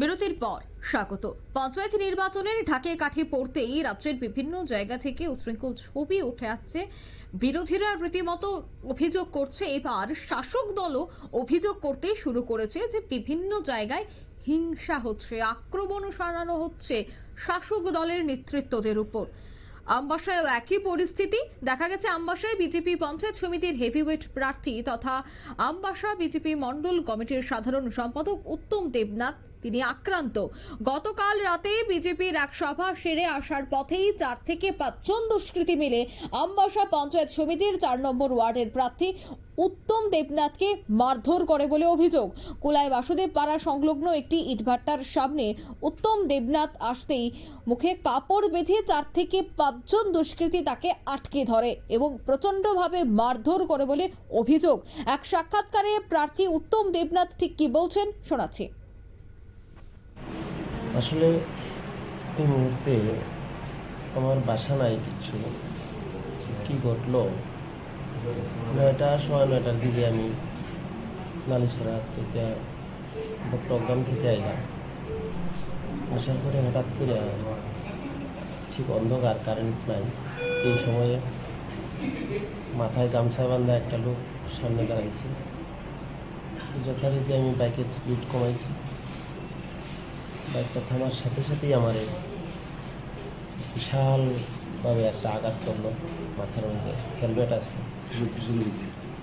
বিরতির পর স্বাগত। পঞ্চায়েত নির্বাচনের ঢাকে কাঠি পড়তেই রাজ্যের বিভিন্ন জায়গা থেকে উশৃঙ্খল ছবি উঠে আসছে। বিরোধীরা রীতিমতো অভিযোগ করছে, এবার শাসক দলও অভিযোগ করতে শুরু করেছে যে বিভিন্ন জায়গায় হিংসা হচ্ছে, আক্রমণ সারানো হচ্ছে শাসক দলের নেতৃত্বদের উপর। আমবাসায়ও একই পরিস্থিতি। দেখা গেছে, আমবাসায় বিজেপি পঞ্চায়েত সমিতির হেভিওয়েট প্রার্থী তথা আমবাসা বিজেপি মন্ডল কমিটির সাধারণ সম্পাদক উত্তম দেবনাথ তিনি আক্রান্ত। গতকাল রাতে বিজেপির এক সভা সেরে আসার পথেই চার থেকে পাঁচজন দুষ্কৃতী মিলে আমবাসা পঞ্চায়েত সমিতির চার নম্বর ওয়ার্ডের প্রার্থী উত্তম দেবনাথকে মারধর করে বলে অভিযোগ। কুলায় বাসুদেব পাড়া সংলগ্ন একটি ইটভাট্টার সামনে উত্তম দেবনাথ আসতেই মুখে কাপড় বেঁধে চার থেকে পাঁচজন দুষ্কৃতী তাকে আটকে ধরে এবং প্রচণ্ডভাবে মারধর করে বলে অভিযোগ। এক সাক্ষাৎকারে প্রার্থী উত্তম দেবনাথ ঠিক কি বলছেন শোনাচ্ছি। আসলে এই মুহূর্তে আমার বাসা নাই কিচ্ছু কি ঘটলো? নয়টা, সোয়া নয়টার দিকে আমি নালিশরা থেকে প্রোগ্রাম থেকে আইলাম। আসার পরে হঠাৎ করে ঠিক অন্ধকার কারেন্ট নাই। এই সময়ে মাথায় গামছা বান্ধা একটা লোক সামনে দাঁড়াইছে। যথারীতি আমি বাইকের স্পিড কমাইছি। বাইকটা থামার সাথে সাথেই আমার বিশালভাবে একটা আঘাত করল মাথার মধ্যে। হেলমেট আছে।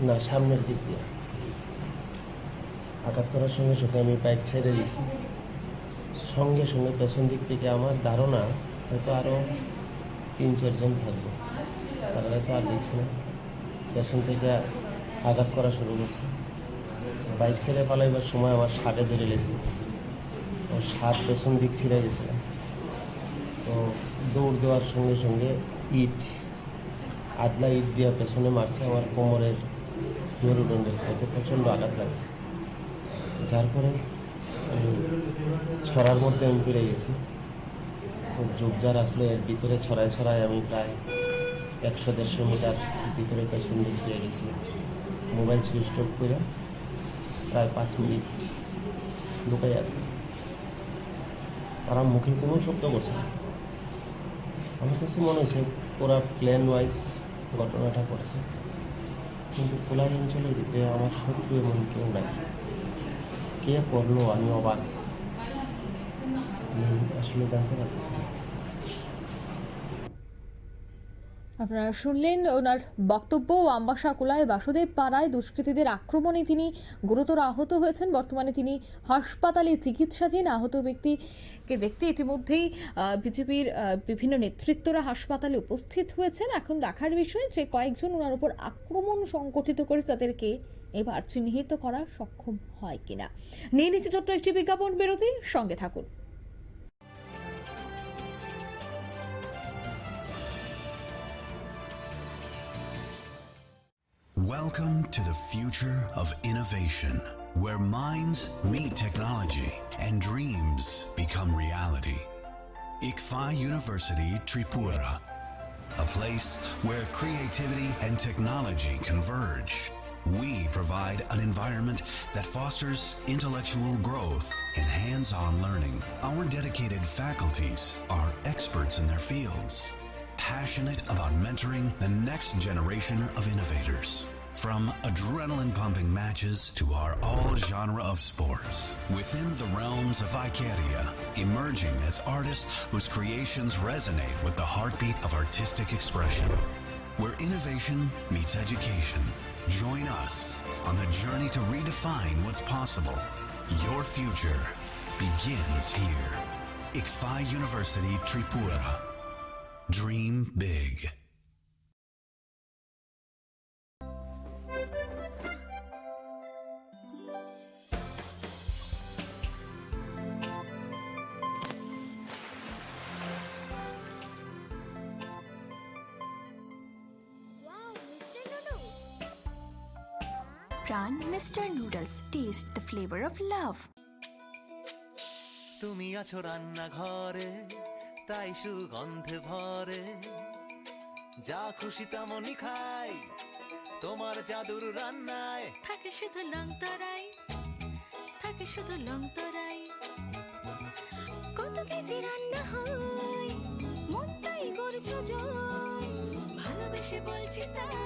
না সামনের দিক দিয়ে। আঘাত করার সঙ্গে সঙ্গে আমি বাইক ছেড়ে দিয়েছি। সঙ্গে সঙ্গে পেছন দিক থেকে আমার ধারণা হয়তো আরও তিন চারজন থাকবে। তারা হয়তো আর দেখছি না। পেছন থেকে আঘাত করা শুরু করছে। বাইক ছেড়ে পালাইবার সময় আমার শার্টে ধরে ওর সাত দিক ছিঁড়ে গেছে। তো দৌড় দেওয়ার সঙ্গে সঙ্গে ইট, আদলা ইট দিয়ে পেছনে মারছে আমার কোমরের মেরুদণ্ডের সাইডে প্রচণ্ড আঘাত লাগছে। যার পরে ছড়ার মধ্যে আমি পেরে গেছি। যোগজার আসলে এর ভিতরে ছড়ায় ছড়ায় আমি প্রায় একশো, দেড়শো মিটার ভিতরে পেছন দিক দিয়ে গেছি। মোবাইল সুইচ অফ করে প্রায় পাঁচ মিনিট লুকাই আছে। তারা মুখে কোনো শব্দ করছে না। আমার কাছে মনে হয়েছে ওরা প্ল্যান ওয়াইজ ঘটনাটা করছে। কিন্তু কোলাই অঞ্চলের ভিতরে আমার শত্রু এমন কেউ নাই। কে করল আমি অবাক। আসলে জানতে পারতেছি না। আপনারা শুনলেন ওনার বক্তব্য আমবাসা কুলায় বাসুদেব পাড়ায় দুষ্কৃতীদের আক্রমণে তিনি গুরুতর আহত হয়েছেন। বর্তমানে তিনি হাসপাতালে চিকিৎসাধীন আহত ব্যক্তিকে দেখতে ইতিমধ্যেই বিজেপির বিভিন্ন নেতৃত্বরা হাসপাতালে উপস্থিত হয়েছেন। এখন দেখার বিষয় যে কয়েকজন ওনার উপর আক্রমণ সংগঠিত করে তাদেরকে এবার চিহ্নিত করা সক্ষম হয় কিনা। নিয়ে নিচ্ছে ছোট্ট একটি বিজ্ঞাপন বিরতি। সঙ্গে থাকুন। Welcome to the future of innovation, where minds meet technology and dreams become reality. ICFA University Tripura, a place where creativity and technology converge. We provide an environment that fosters intellectual growth and hands-on learning. Our dedicated faculties are experts in their fields passionate about mentoring the next generation of innovators. From adrenaline pumping matches to our all genre of sports. Within the realms of Icaria, emerging as artists whose creations resonate with the heartbeat of artistic expression. Where innovation meets education. Join us on the journey to redefine what's possible. Your future begins here. ICFA University Tripura. Dream big. Run mister noodles taste the flavor of love. তুমি আছো রান্নাঘরে তাই সুগন্ধে ভরে। যা খুশি তেমনই খাই তোমার জাদুর রান্নায়। থাকে শুধু লং তরাই থাকে শুধু লং তরাই। যে রান্না হয় মন তাই করছ জয় ভালোবেসে বলছি তাই।